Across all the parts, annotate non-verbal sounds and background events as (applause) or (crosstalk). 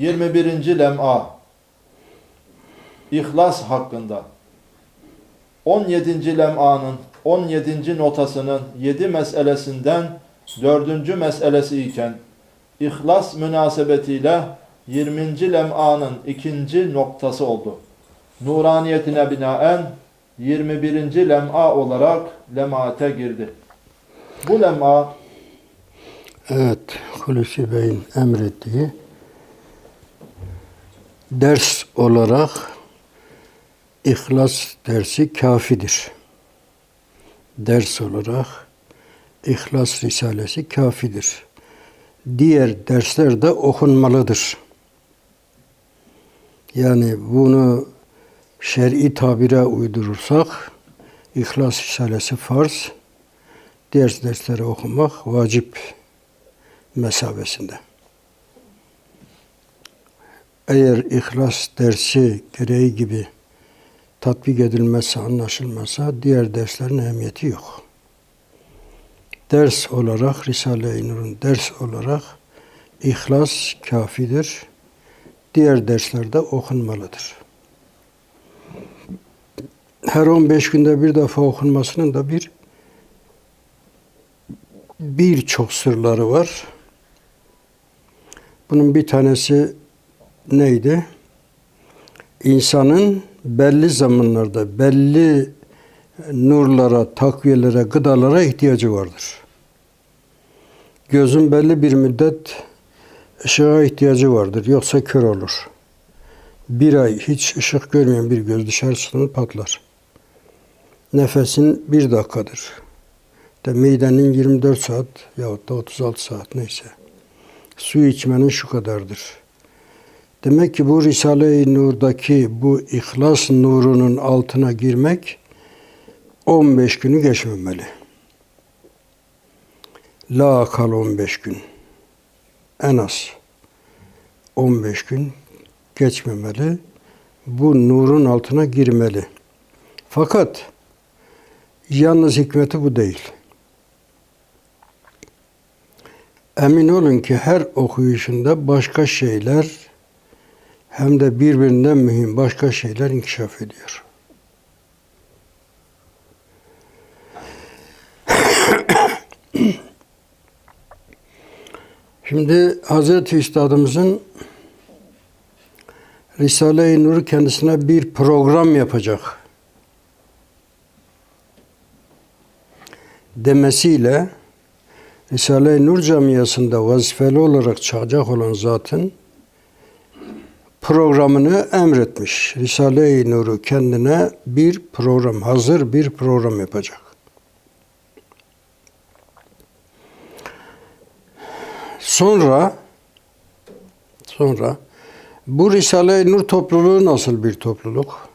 21. lem'a İhlas hakkında 17. lem'anın 17. notasının 7 meselesinden 4. meselesi iken İhlas münasebetiyle 20. lem'anın ikinci noktası oldu. Nuraniyetine binaen 21. lem'a olarak lemate girdi. Bu lem'a Evet, Hulusi Bey'in emrettiği ders olarak İhlas dersi kafidir. Ders olarak İhlas Risalesi kafidir. Diğer dersler de okunmalıdır. Yani bunu şer'i tabire uydurursak İhlas Risalesi farz, diğer dersleri okumak vacip mesabesinde. Eğer ihlas dersi gereği gibi tatbik edilmezse, anlaşılmazsa diğer derslerin ehemmiyeti yok. Ders olarak, Risale-i Nur'un ders olarak ihlas kafidir. Diğer derslerde okunmalıdır. Her 15 günde bir defa okunmasının da bir birçok sırları var. Bunun bir tanesi neydi? İnsanın belli zamanlarda belli nurlara, takviyelere, gıdalara ihtiyacı vardır. Gözün belli bir müddet ışığa ihtiyacı vardır. Yoksa kör olur. Bir ay hiç ışık görmeyen bir göz dışarı çıktığında patlar. Nefesin bir dakikadır. De midenin 24 saat yahut da 36 saat neyse. Su içmenin şu kadardır. Demek ki bu Risale-i Nur'daki bu ihlas nurunun altına girmek 15 günü geçmemeli. La akal 15 gün. En az 15 gün geçmemeli. Bu nurun altına girmeli. Fakat yalnız hikmeti bu değil. Emin olun ki her okuyuşunda başka şeyler hem de birbirinden mühim başka şeyler inkişaf ediyor. (coughs) Şimdi Hazreti Üstadımızın Risale-i Nur kendisine bir program yapacak demesiyle Risale-i Nur camiasında vazifeli olarak çıkacak olan zatın programını emretmiş. Risale-i Nur'u kendine bir program, hazır bir program yapacak. Sonra sonra bu Risale-i Nur topluluğu nasıl bir topluluk?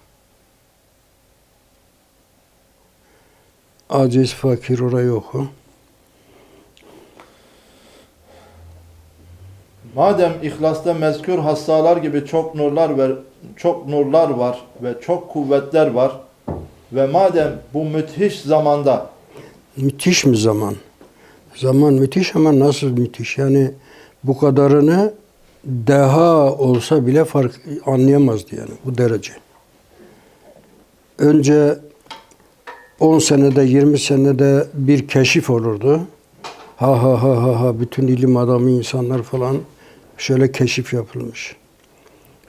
Aciz, fakir orayı oku. Madem ihlasta mezkür hastalar gibi çok nurlar ve çok nurlar var ve çok kuvvetler var ve madem bu müthiş zamanda Müthiş mi zaman? Zaman müthiş ama nasıl müthiş? Yani bu kadarını deha olsa bile fark anlayamazdı yani bu derece. Önce 10 senede 20 senede bir keşif olurdu. Ha ha ha ha ha bütün ilim adamı insanlar falan şöyle keşif yapılmış.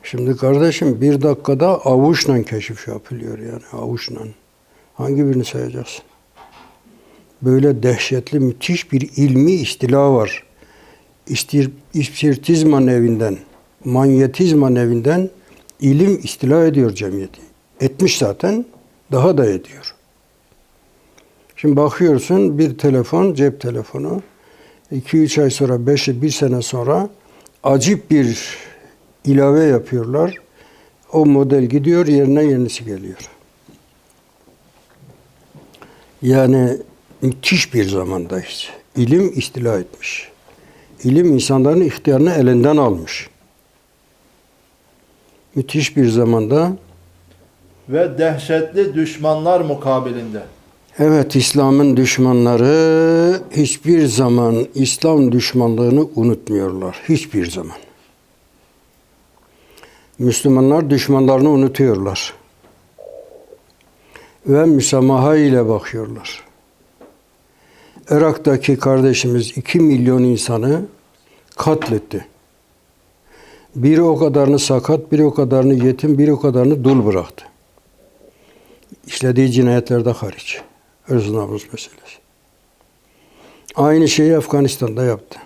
Şimdi kardeşim bir dakikada avuçla keşif yapılıyor yani avuçla. Hangi birini sayacaksın? Böyle dehşetli müthiş bir ilmi istila var. İstir, ispiritizma nevinden, manyetizma nevinden ilim istila ediyor cemiyeti. Etmiş zaten, daha da ediyor. Şimdi bakıyorsun bir telefon, cep telefonu, 2-3 ay sonra, 5 bir sene sonra acip bir ilave yapıyorlar. O model gidiyor, yerine yenisi geliyor. Yani müthiş bir zamandayız. İlim istila etmiş. İlim insanların ihtiyarını elinden almış. Müthiş bir zamanda ve dehşetli düşmanlar mukabilinde. Evet İslam'ın düşmanları hiçbir zaman İslam düşmanlığını unutmuyorlar. Hiçbir zaman. Müslümanlar düşmanlarını unutuyorlar. Ve müsamaha ile bakıyorlar. Irak'taki kardeşimiz 2 milyon insanı katletti. Biri o kadarını sakat, biri o kadarını yetim, biri o kadarını dul bıraktı. İşlediği cinayetlerde hariç. Irz namus meselesi. Aynı şeyi Afganistan'da yaptı.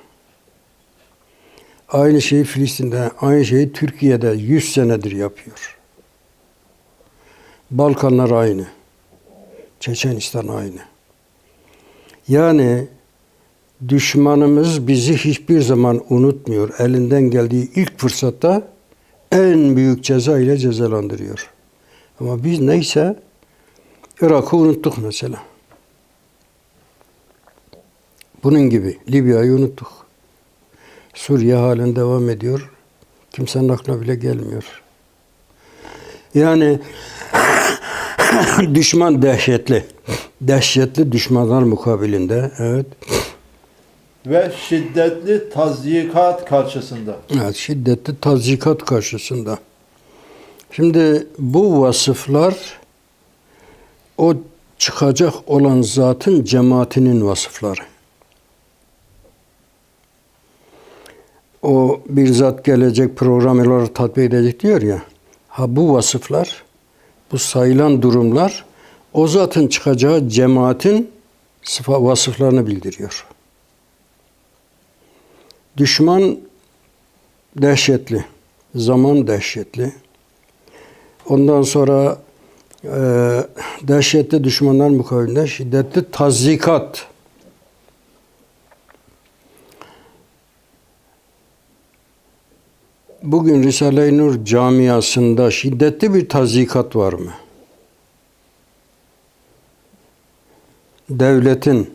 Aynı şeyi Filistin'de, aynı şeyi Türkiye'de 100 senedir yapıyor. Balkanlar aynı. Çeçenistan aynı. Yani düşmanımız bizi hiçbir zaman unutmuyor. Elinden geldiği ilk fırsatta en büyük ceza ile cezalandırıyor. Ama biz neyse Irak'ı unuttuk mesela. Bunun gibi Libya'yı unuttuk. Suriye halen devam ediyor. Kimsenin aklına bile gelmiyor. Yani (coughs) düşman dehşetli. Dehşetli düşmanlar mukabilinde. Evet. ve şiddetli tazyikat karşısında. Evet, şiddetli tazikat karşısında. Şimdi bu vasıflar o çıkacak olan zatın cemaatinin vasıfları. O bir zat gelecek program tatbik edecek diyor ya. Ha bu vasıflar, bu sayılan durumlar o zatın çıkacağı cemaatin sıfa vasıflarını bildiriyor. Düşman dehşetli, zaman dehşetli. Ondan sonra e, dehşetli düşmanlar mukabilinde şiddetli tazikat. Bugün Risale-i Nur camiasında şiddetli bir tazikat var mı? Devletin,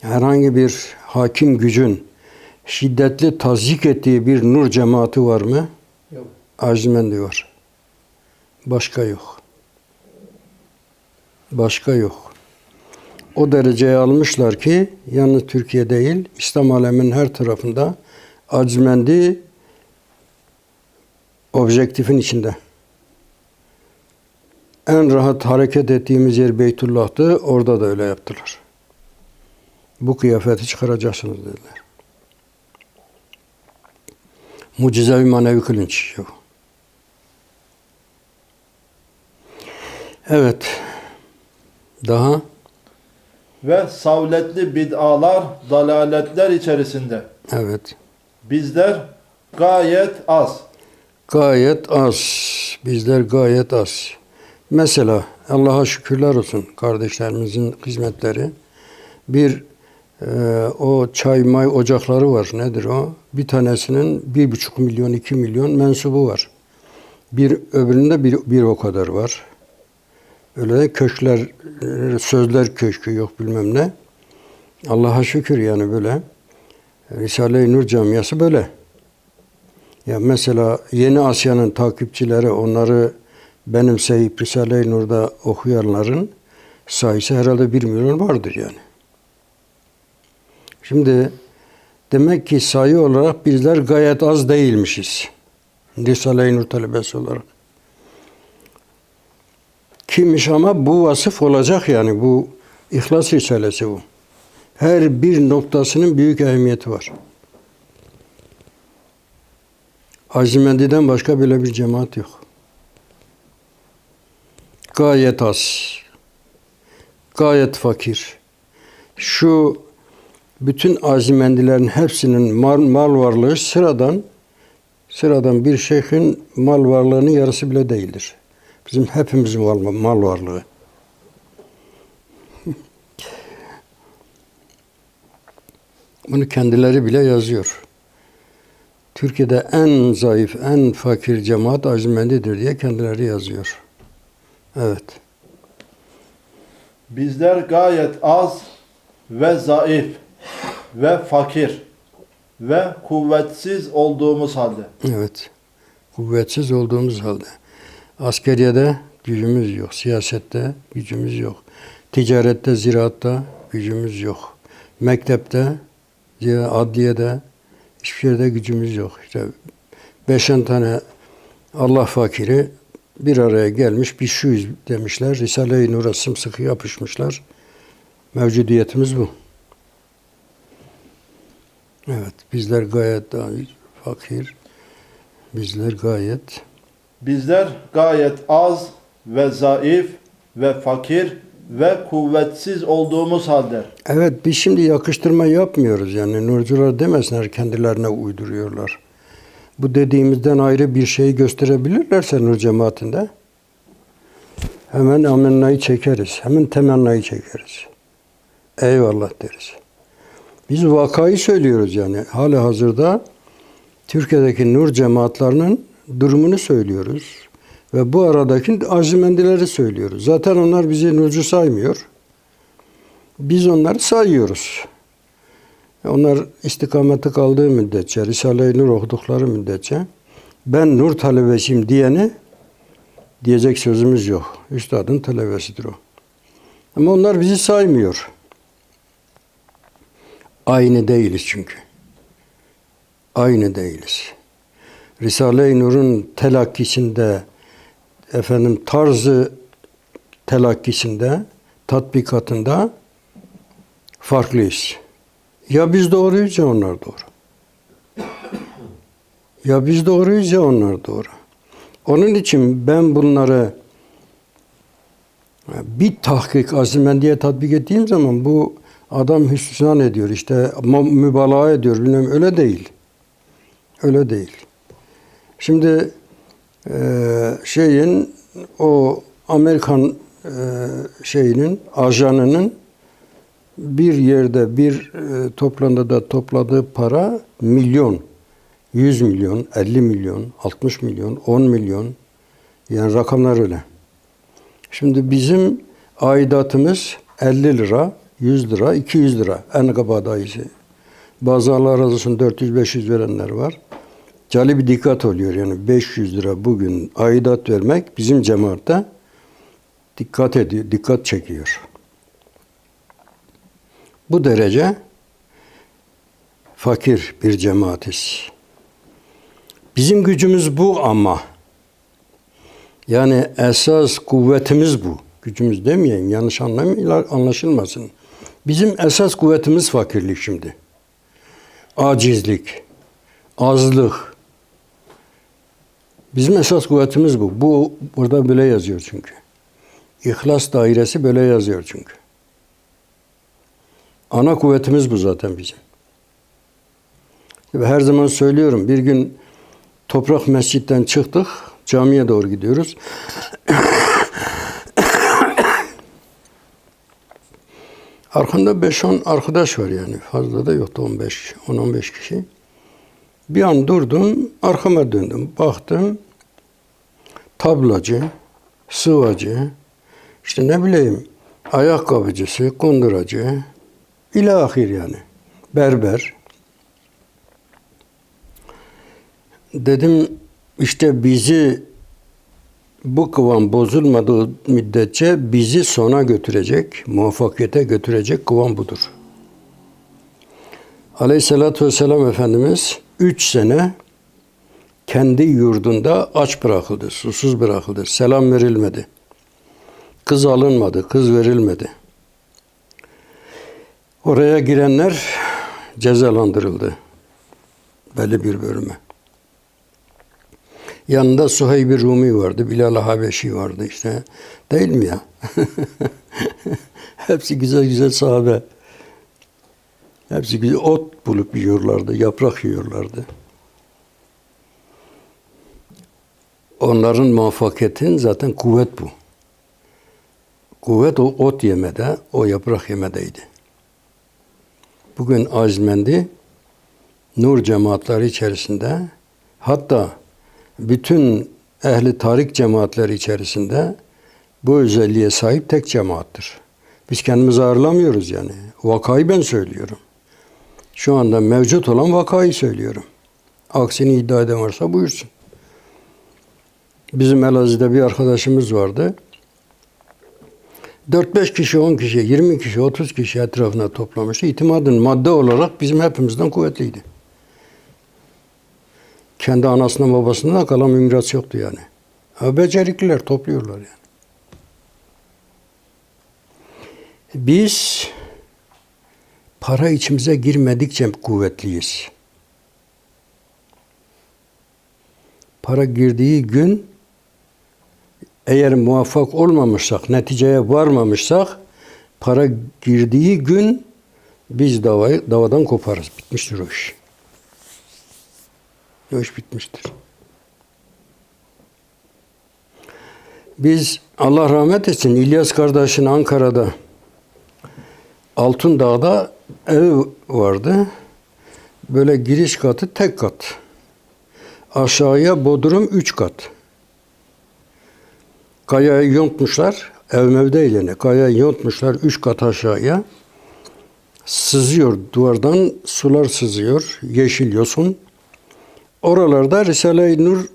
herhangi bir hakim gücün şiddetli tazik ettiği bir nur cemaati var mı? Yok. Acimendi var. Başka yok. Başka yok. O dereceye almışlar ki yalnız Türkiye değil, İslam aleminin her tarafında Acimendi objektifin içinde. En rahat hareket ettiğimiz yer Beytullah'tı. Orada da öyle yaptılar. Bu kıyafeti çıkaracaksınız dediler. Mucizevi manevi kılınç. Evet. Daha Ve savletli bid'alar, dalaletler içerisinde. evet. Bizler gayet az. Gayet az. Bizler gayet az. Mesela Allah'a şükürler olsun kardeşlerimizin hizmetleri. Bir e, o çay may ocakları var. Nedir o? Bir tanesinin bir buçuk milyon, iki milyon mensubu var. Bir öbüründe bir, bir o kadar var. Öyle de köşkler, e, sözler köşkü yok bilmem ne. Allah'a şükür yani böyle. Risale-i Nur camiası böyle. Ya mesela Yeni Asya'nın takipçileri onları benimseyip Risale-i Nur'da okuyanların sayısı herhalde bir milyon vardır yani. Şimdi demek ki sayı olarak bizler gayet az değilmişiz. Risale-i Nur talebesi olarak. Kimmiş ama bu vasıf olacak yani bu İhlas Risalesi bu. Her bir noktasının büyük ehemmiyeti var. Azimendi'den başka böyle bir cemaat yok. Gayet az. Gayet fakir. Şu bütün azimendilerin hepsinin mal, mal varlığı sıradan sıradan bir şeyhin mal varlığının yarısı bile değildir. Bizim hepimizin mal, mal varlığı. Bunu kendileri bile yazıyor. Türkiye'de en zayıf, en fakir cemaat Azimendi'dir diye kendileri yazıyor. Evet. Bizler gayet az ve zayıf ve fakir ve kuvvetsiz olduğumuz halde. Evet. Kuvvetsiz olduğumuz halde. Askeriyede gücümüz yok. Siyasette gücümüz yok. Ticarette, ziraatta gücümüz yok. Mektepte, adliyede hiçbir yerde gücümüz yok. İşte beşen tane Allah fakiri bir araya gelmiş bir şuyuz demişler. Risale-i Nur'a sımsıkı yapışmışlar. Mevcudiyetimiz bu. Evet, bizler gayet fakir. Bizler gayet Bizler gayet az ve zayıf ve fakir ve kuvvetsiz olduğumuz halde Evet biz şimdi yakıştırma yapmıyoruz yani nurcular demesinler kendilerine uyduruyorlar. Bu dediğimizden ayrı bir şey gösterebilirlerse nur cemaatinde hemen amennayı çekeriz. Hemen temennayı çekeriz. Eyvallah deriz. Biz vakayı söylüyoruz yani. Hali hazırda Türkiye'deki nur cemaatlerinin durumunu söylüyoruz. Ve bu aradaki azimendileri söylüyoruz. Zaten onlar bizi nurcu saymıyor. Biz onları sayıyoruz. Onlar istikameti kaldığı müddetçe, Risale-i Nur okudukları müddetçe ben nur talebesiyim diyeni diyecek sözümüz yok. Üstadın talebesidir o. Ama onlar bizi saymıyor. Aynı değiliz çünkü. Aynı değiliz. Risale-i Nur'un telakkisinde, efendim tarzı telakkisinde, tatbikatında farklıyız. Ya biz doğruyuz ya onlar doğru. Ya biz doğruyuz ya onlar doğru. Onun için ben bunları bir tahkik azimendiye tatbik ettiğim zaman bu adam hüsran ediyor işte mübalağa ediyor bilmem öyle değil. Öyle değil. Şimdi şeyin o Amerikan eee, şeyinin ajanının bir yerde bir e, toplantıda topladığı para milyon. 100 milyon, 50 milyon, 60 milyon, 10 milyon. Yani rakamlar öyle. Şimdi bizim aidatımız 50 lira, 100 lira, 200 lira en kabadayısı. Bazı Allah razı olsun 400-500 verenler var. Cali bir dikkat oluyor yani 500 lira bugün aidat vermek bizim cemaatte dikkat ediyor, dikkat çekiyor. Bu derece fakir bir cemaatiz. Bizim gücümüz bu ama yani esas kuvvetimiz bu. Gücümüz demeyeyim yanlış anlamayın anlaşılmasın. Bizim esas kuvvetimiz fakirlik şimdi. Acizlik, azlık. Bizim esas kuvvetimiz bu. Bu burada böyle yazıyor çünkü. İhlas dairesi böyle yazıyor çünkü. Ana kuvvetimiz bu zaten bizim. Her zaman söylüyorum bir gün toprak mescitten çıktık camiye doğru gidiyoruz. (coughs) Arkamda 5-10 arkadaş var yani. Fazla da yoktu 15 10-15 kişi. Bir an durdum, arkama döndüm. Baktım tablacı, sıvacı, işte ne bileyim ayakkabıcısı, kunduracı, İlahir yani. Berber. Dedim işte bizi bu kıvam bozulmadığı müddetçe bizi sona götürecek, muvaffakiyete götürecek kıvam budur. Aleyhissalatü vesselam Efendimiz üç sene kendi yurdunda aç bırakıldı, susuz bırakıldı, selam verilmedi. Kız alınmadı, kız verilmedi. Oraya girenler cezalandırıldı. Belli bir bölüme. Yanında Suheyb-i Rumi vardı, Bilal Habeşi vardı işte. Değil mi ya? (laughs) Hepsi güzel güzel sahabe. Hepsi güzel ot bulup yiyorlardı, yaprak yiyorlardı. Onların muvaffakiyetin zaten kuvvet bu. Kuvvet o ot yemede, o yaprak yemedeydi. Bugün azmendi nur cemaatleri içerisinde hatta bütün ehli tarik cemaatleri içerisinde bu özelliğe sahip tek cemaattir. Biz kendimizi ağırlamıyoruz yani. Vakayı ben söylüyorum. Şu anda mevcut olan vakayı söylüyorum. Aksini iddia eden varsa buyursun. Bizim Elazığ'da bir arkadaşımız vardı. 4-5 kişi, 10 kişi, 20 kişi, 30 kişi etrafına toplamıştı. İtimadın madde olarak bizim hepimizden kuvvetliydi. Kendi anasından babasından kalan miras yoktu yani. Ha, becerikliler topluyorlar yani. Biz para içimize girmedikçe kuvvetliyiz. Para girdiği gün eğer muvaffak olmamışsak, neticeye varmamışsak para girdiği gün biz davayı davadan koparız. Bitmiştir o iş. O iş bitmiştir. Biz Allah rahmet etsin İlyas kardeşin Ankara'da Altın Dağ'da ev vardı. Böyle giriş katı tek kat. Aşağıya bodrum üç kat. Kayayı yontmuşlar. Ev mev değil yani. Kayayı yontmuşlar üç kat aşağıya. Sızıyor duvardan sular sızıyor. Yeşil yosun. Oralarda Risale-i Nur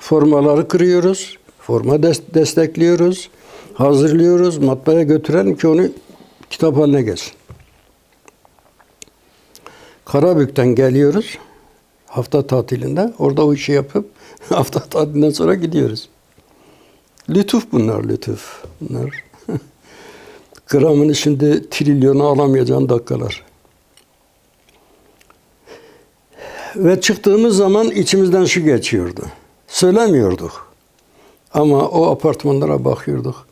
formaları kırıyoruz. Forma des- destekliyoruz. Hazırlıyoruz. Matbaaya götürelim ki onu kitap haline gelsin. Karabük'ten geliyoruz. Hafta tatilinde. Orada o işi yapıp (laughs) hafta tatilinden sonra gidiyoruz. Lütuf bunlar lütuf. Bunlar. (laughs) Gramını şimdi trilyonu alamayacağın dakikalar. Ve çıktığımız zaman içimizden şu geçiyordu. Söylemiyorduk. Ama o apartmanlara bakıyorduk.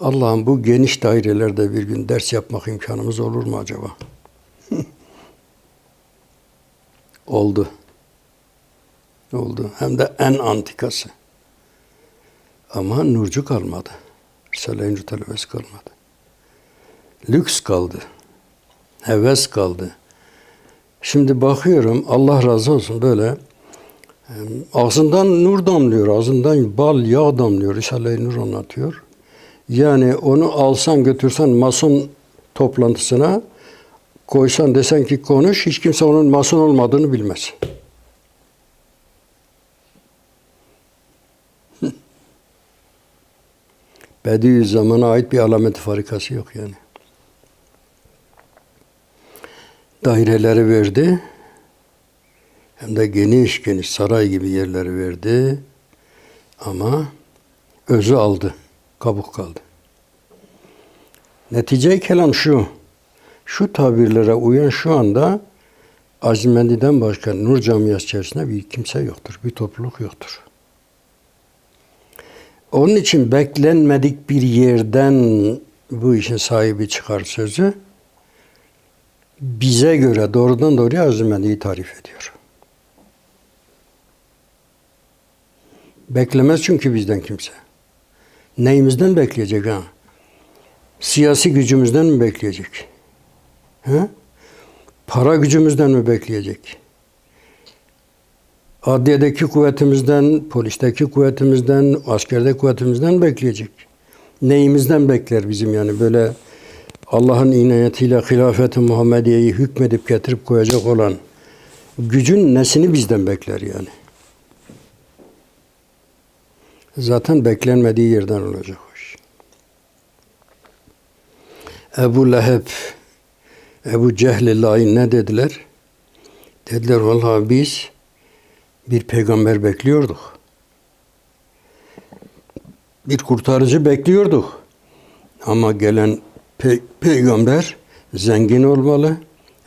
Allah'ım bu geniş dairelerde bir gün ders yapmak imkanımız olur mu acaba? (laughs) Oldu. Oldu. Hem de en antikası. Ama nurcu kalmadı. Risale-i kalmadı. Lüks kaldı. Heves kaldı. Şimdi bakıyorum Allah razı olsun böyle ağzından nur damlıyor, ağzından bal, yağ damlıyor. Risale-i Nur anlatıyor. Yani onu alsan götürsen mason toplantısına koysan desen ki konuş hiç kimse onun mason olmadığını bilmez. Bediüzzaman'a ait bir alamet farikası yok yani. Daireleri verdi. Hem de geniş geniş saray gibi yerleri verdi. Ama özü aldı. Kabuk kaldı. Netice kelam şu. Şu tabirlere uyan şu anda Azimendi'den başka Nur Camiası içerisinde bir kimse yoktur. Bir topluluk yoktur. Onun için beklenmedik bir yerden bu işin sahibi çıkar sözü bize göre doğrudan doğruya Azimendi'yi tarif ediyor. Beklemez çünkü bizden kimse. Neyimizden bekleyecek ha? Siyasi gücümüzden mi bekleyecek? He? Para gücümüzden mi bekleyecek? Adliyedeki kuvvetimizden, polisteki kuvvetimizden, askerde kuvvetimizden bekleyecek. Neyimizden bekler bizim yani böyle Allah'ın inayetiyle hilafeti Muhammediye'yi hükmedip getirip koyacak olan gücün nesini bizden bekler yani? Zaten beklenmediği yerden olacak o iş. Ebu Leheb, Ebu Cehlillahi ne dediler? Dediler vallahi biz bir peygamber bekliyorduk. Bir kurtarıcı bekliyorduk. Ama gelen pe- peygamber zengin olmalı,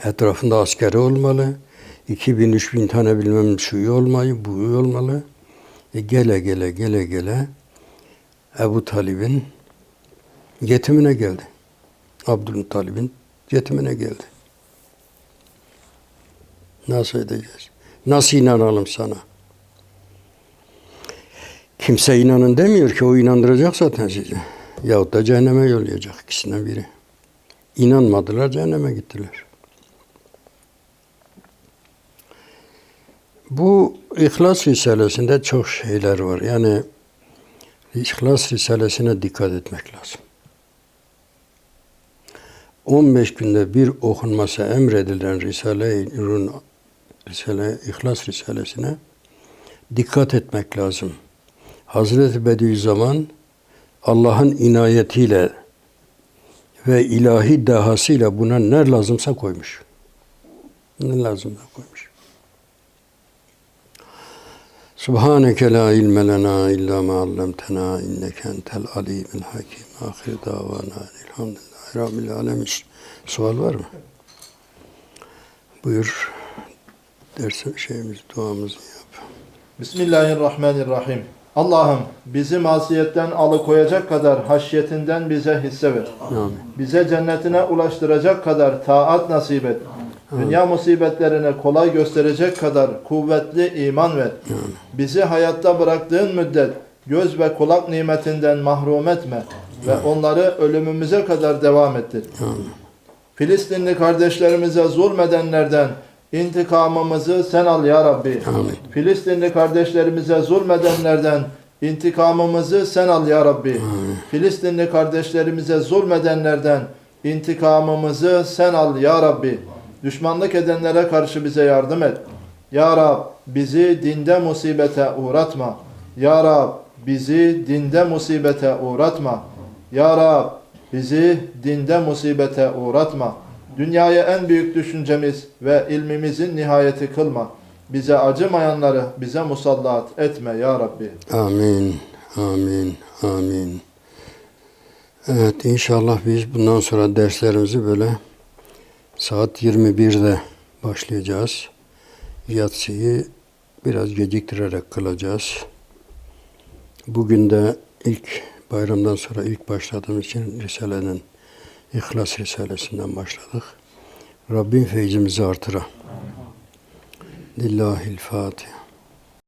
etrafında askeri olmalı, 2000 3000 tane bilmem şu olmalı, bu olmalı. E gele gele gele gele Ebu Talib'in yetimine geldi. Abdülmuttalib'in yetimine geldi. Nasıl edeceğiz? Nasıl inanalım sana? Kimse inanın demiyor ki o inandıracak zaten sizi. Yahut da cehenneme yollayacak ikisinden biri. İnanmadılar cehenneme gittiler. Bu İhlas Risalesi'nde çok şeyler var. Yani İhlas Risalesi'ne dikkat etmek lazım. 15 günde bir okunması emredilen Risale-i Risale, İhlas Risalesi'ne dikkat etmek lazım. Hazreti Bediüzzaman Allah'ın inayetiyle ve ilahi dahasıyla buna ne lazımsa koymuş. Ne lazımsa koymuş. Subhaneke la ilme lena illa ma allamtena inneke entel alimul hakim. Ahir davana elhamdülillahi rabbil alemin. Sual var mı? Buyur. Dersin şeyimiz, duamızı yap. Bismillahirrahmanirrahim. Allah'ım bizi masiyetten alıkoyacak kadar haşyetinden bize hisse ver. Amin. Bize cennetine ulaştıracak kadar taat nasip et. Dünya musibetlerine kolay gösterecek kadar kuvvetli iman ver. Bizi hayatta bıraktığın müddet göz ve kulak nimetinden mahrum etme ve onları ölümümüze kadar devam ettir. Amin. Filistinli kardeşlerimize zulmedenlerden intikamımızı sen al ya Rabbi. Amin. Filistinli kardeşlerimize zulmedenlerden intikamımızı sen al ya Rabbi. Filistinli kardeşlerimize zulmedenlerden intikamımızı sen al ya Rabbi. Düşmanlık edenlere karşı bize yardım et. Ya Rab bizi dinde musibete uğratma. Ya Rab bizi dinde musibete uğratma. Ya Rab bizi dinde musibete uğratma. Dünyaya en büyük düşüncemiz ve ilmimizin nihayeti kılma. Bize acımayanları bize musallat etme ya Rabbi. Amin. Amin. Amin. Evet inşallah biz bundan sonra derslerimizi böyle saat 21'de başlayacağız. Yatsıyı biraz geciktirerek kılacağız. Bugün de ilk bayramdan sonra ilk başladığımız için Risale'nin İhlas Risalesinden başladık. Rabbim feyzimizi artıra. Lillahil Fatiha.